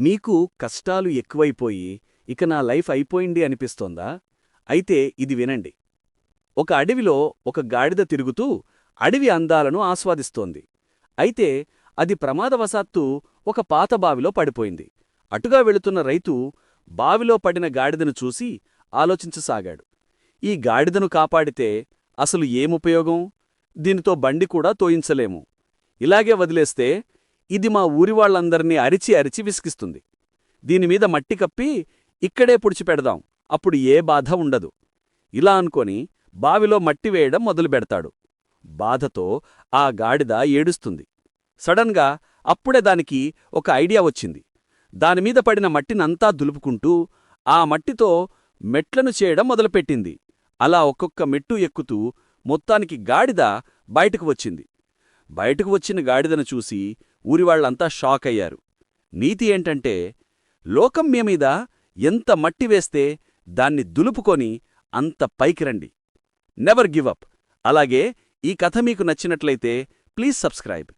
మీకు కష్టాలు ఎక్కువైపోయి ఇక నా లైఫ్ అయిపోయింది అనిపిస్తోందా? అయితే ఇది వినండి. ఒక అడవిలో ఒక గాడిద తిరుగుతూ అడవి అందాలను ఆస్వాదిస్తోంది. అయితే అది ప్రమాదవశాత్తు ఒక పాత బావిలో పడిపోయింది. అటుగా వెళుతున్న రైతు బావిలో పడిన గాడిదను చూసి ఆలోచించసాగాడు. ఈ గాడిదను కాపాడితే అసలు ఏముపయోగం? దీనితో బండి కూడా తోయించలేము. ఇలాగే వదిలేస్తే ఇది మా ఊరివాళ్ళందర్నీ అరిచి అరిచి విసిగిస్తుంది. దీనిమీద మట్టి కప్పి ఇక్కడే పుడిచిపెడదాం అప్పుడు ఏ బాధ ఉండదు. ఇలా అనుకొని బావిలో మట్టి వేయడం మొదలుపెడతాడు బాధతో ఆ గాడిద ఏడుస్తుంది. సడన్గా అప్పుడే దానికి ఒక ఐడియా వచ్చింది. దానిమీద పడిన మట్టినంతా దులుపుకుంటూ ఆ మట్టితో మెట్లను చేయడం మొదలుపెట్టింది. అలా ఒక్కొక్క మెట్టు ఎక్కుతూ మొత్తానికి గాడిద బయటకు వచ్చింది. బయటకు వచ్చిన గాడిదను చూసి ఊరివాళ్ళంతా షాక్ అయ్యారు నీతి ఏంటంటే లోకం మీమీద ఎంత మట్టి వేస్తే దాన్ని దులుపుకొని అంత పైకి రండి నెవర్ గివ్ అప్ అలాగే ఈ కథ మీకు నచ్చినట్లయితే ప్లీజ్ సబ్స్క్రైబ్.